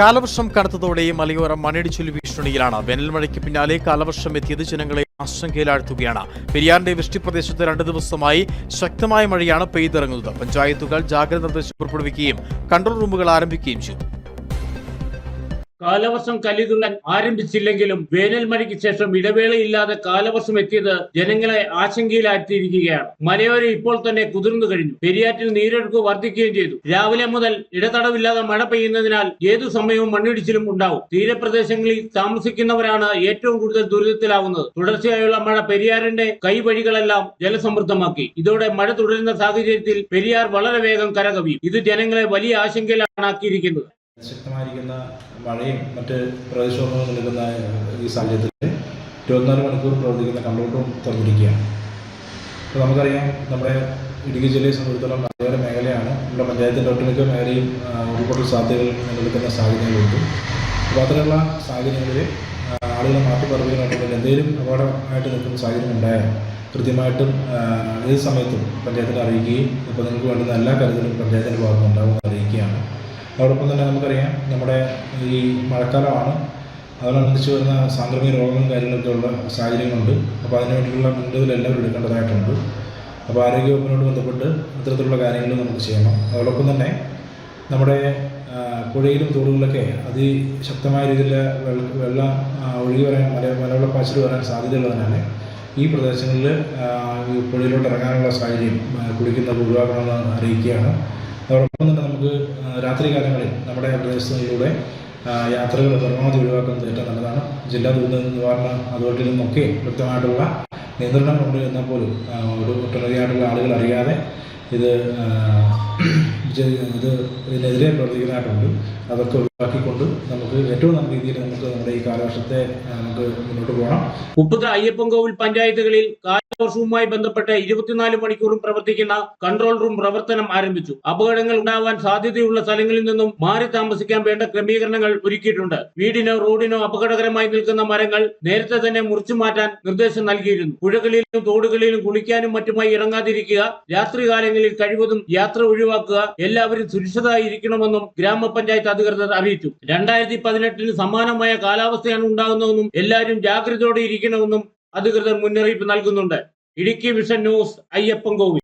കാലവർഷം കനത്തതോടെ മലയോര മണ്ണിടിച്ചിൽ ഭീഷണിയിലാണ്. വേനൽമഴയ്ക്ക് പിന്നാലെ കാലവർഷം എത്തിയത് ജനങ്ങളെ ആശങ്കയിലാഴ്ത്തുകയാണ്. പെരിയാറിന്റെ വൃഷ്ടിപ്രദേശത്ത് രണ്ട് ദിവസമായി ശക്തമായ മഴയാണ് പെയ്തിറങ്ങുന്നത്. പഞ്ചായത്തുകൾ ജാഗ്രത നിർദ്ദേശം പുറപ്പെടുവിക്കുകയും കൺട്രോൾ റൂമുകൾ ആരംഭിക്കുകയും ചെയ്തു. കാലവർഷം കലിതുള്ളൻ ആരംഭിച്ചില്ലെങ്കിലും വേനൽ മഴയ്ക്ക് ശേഷം ഇടവേളയില്ലാതെ കാലവർഷം എത്തിയത് ജനങ്ങളെ ആശങ്കയിലാഴ്ത്തിയിരിക്കുകയാണ്. മലയോരം ഇപ്പോൾ തന്നെ കുതിർന്നു കഴിഞ്ഞു. പെരിയാറ്റിൽ നീരൊഴുക്ക് വർദ്ധിക്കുകയും ചെയ്തു. രാവിലെ മുതൽ ഇടതടവില്ലാതെ മഴ പെയ്യുന്നതിനാൽ ഏതു സമയവും മണ്ണിടിച്ചിലും ഉണ്ടാവും. തീരപ്രദേശങ്ങളിൽ താമസിക്കുന്നവരാണ് ഏറ്റവും കൂടുതൽ ദുരിതത്തിലാവുന്നത്. തുടർച്ചയായുള്ള മഴ പെരിയാറിന്റെ കൈവഴികളെല്ലാം ജലസമൃദ്ധമാക്കി. ഇതോടെ മഴ തുടരുന്ന സാഹചര്യത്തിൽ പെരിയാർ വളരെ വേഗം കരകവിയും. ഇത് ജനങ്ങളെ വലിയ ആശങ്കയിലാണ് ആക്കിയിരിക്കുന്നത് ശക്തമായിരിക്കുന്ന മഴയും മറ്റ് പ്രദേശങ്ങളും നിൽക്കുന്ന ഈ സാഹചര്യത്തിൽ ഇരുപത്തിനാല് മണിക്കൂർ പ്രവർത്തിക്കുന്ന കൺട്രോൾ റൂം തുറന്നിരിക്കുകയാണ്. അപ്പോൾ നമുക്കറിയാം നമ്മുടെ ഇടുക്കി ജില്ലയെ സംബന്ധിച്ചിടത്തോളം മലയോര മേഖലയാണ്. നമ്മുടെ പഞ്ചായത്തിന്റെ ഒട്ടുമിക്ക മേഖലയും ഉരുൾപൊട്ടൽ സാധ്യതകൾ നിലനിൽക്കുന്ന സാഹചര്യങ്ങളുണ്ട്. അപ്പോൾ അത്തരമുള്ള സാഹചര്യങ്ങളിൽ ആളുകളെ മാറ്റി പറപ്പിക്കാനായിട്ടുള്ള എന്തെങ്കിലും അപകടമായിട്ട് നിൽക്കുന്ന സാഹചര്യം ഉണ്ടായാൽ കൃത്യമായിട്ടും ഏത് സമയത്തും പഞ്ചായത്തിനെ അറിയിക്കുകയും ഇപ്പോൾ നിങ്ങൾക്ക് വേണ്ടുന്ന എല്ലാ കാര്യത്തിലും പഞ്ചായത്തിന്റെ ഭാഗത്തുനിന്ന് ഉണ്ടാകുമെന്ന് അറിയിക്കുകയാണ്. അതോടൊപ്പം തന്നെ നമുക്കറിയാം നമ്മുടെ ഈ മഴക്കാലമാണ്. അതിനനുസരിച്ച് വരുന്ന സാംക്രമിക രോഗങ്ങളും കാര്യങ്ങളൊക്കെ ഉള്ള സാഹചര്യങ്ങളുണ്ട്. അപ്പോൾ അതിനുവേണ്ടിയുള്ള മുൻകരുതൽ എല്ലാവരും എടുക്കേണ്ടതായിട്ടുണ്ട്. അപ്പോൾ ആരോഗ്യവകുപ്പിനോട് ബന്ധപ്പെട്ട് ഇത്തരത്തിലുള്ള കാര്യങ്ങൾ നമുക്ക് ചെയ്യണം. അതോടൊപ്പം തന്നെ നമ്മുടെ പുഴയിലും തോടുകളിലൊക്കെ അതിശക്തമായ രീതിയിൽ വെള്ള ഒഴുകി വരാൻ മല മലവെള്ളപ്പാച്ചിൽ വരാൻ സാധ്യതയുള്ളതിനാൽ ഈ പ്രദേശങ്ങളിൽ പുഴയിലോട്ട് ഇറങ്ങാനുള്ള സാഹചര്യം കുടിക്കുന്നത് ഒഴിവാക്കണമെന്ന് അറിയിക്കുകയാണ്. അതോടൊപ്പം തന്നെ നമുക്ക് രാത്രി കാലങ്ങളിൽ നമ്മുടെ പ്രദേശങ്ങളിലൂടെ ആ, യാത്രകൾ പരമാവധി ഒഴിവാക്കുന്നത് ഏറ്റവും നല്ലതാണ്. ജില്ലാ ദുരന്ത നിവാരണ അതോറിറ്റിയിൽ നിന്നൊക്കെ വ്യക്തമായിട്ടുള്ള നിയന്ത്രണങ്ങളുണ്ട് എന്നാൽ പോലും ഒരു ഒട്ടനവധിയായിട്ടുള്ള ആളുകൾ അറിയാതെ ഇത് ഇത് ഇതിനെതിരെ പ്രവർത്തിക്കുന്നതായിട്ടുണ്ട്. അതൊക്കെ ഒഴിവാക്കിക്കൊണ്ട് നമുക്ക് ഏറ്റവും നല്ല രീതിയിൽ നമുക്ക് നമ്മുടെ ഈ കാലവർഷത്തെ നമുക്ക് മുന്നോട്ട് പോകണം. ഉപ്പുത്ര അയ്യപ്പൻകോവിൽ പഞ്ചായത്തുകളിൽ കാലവർഷവുമായി ബന്ധപ്പെട്ട് ഇരുപത്തിനാല് മണിക്കൂറും പ്രവർത്തിക്കുന്ന കൺട്രോൾ റൂം പ്രവർത്തനം ആരംഭിച്ചു. അപകടങ്ങൾ ഉണ്ടാവാൻ സാധ്യതയുള്ള സ്ഥലങ്ങളിൽ നിന്നും മാറി താമസിക്കാൻ വേണ്ട ക്രമീകരണങ്ങൾ ഒരുക്കിയിട്ടുണ്ട്. വീടിനോ റോഡിനോ അപകടകരമായി നിൽക്കുന്ന മരങ്ങൾ നേരത്തെ തന്നെ മുറിച്ചു മാറ്റാൻ നിർദ്ദേശം നൽകിയിരുന്നു. പുഴകളിലും തോടുകളിലും കുളിക്കാനും മറ്റുമായി ഇറങ്ങാതിരിക്കുക രാത്രികാലങ്ങളിൽ കഴിവതും യാത്ര ഒഴിവാക്കുക എല്ലാവരും സുരക്ഷിതമായി ഇരിക്കണമെന്നും ഗ്രാമപഞ്ചായത്ത് അധികൃതർ അറിയിച്ചു. രണ്ടായിരത്തി പതിനെട്ടിന് സമാനമായ കാലാവസ്ഥയാണ് ഉണ്ടാകുന്നതെന്നും എല്ലാവരും ജാഗ്രതയോടെ ഇരിക്കണമെന്നും അധികൃതർ മുന്നറിയിപ്പ് നൽകുന്നുണ്ട്. Idukki vision news Ayyappan Kovil.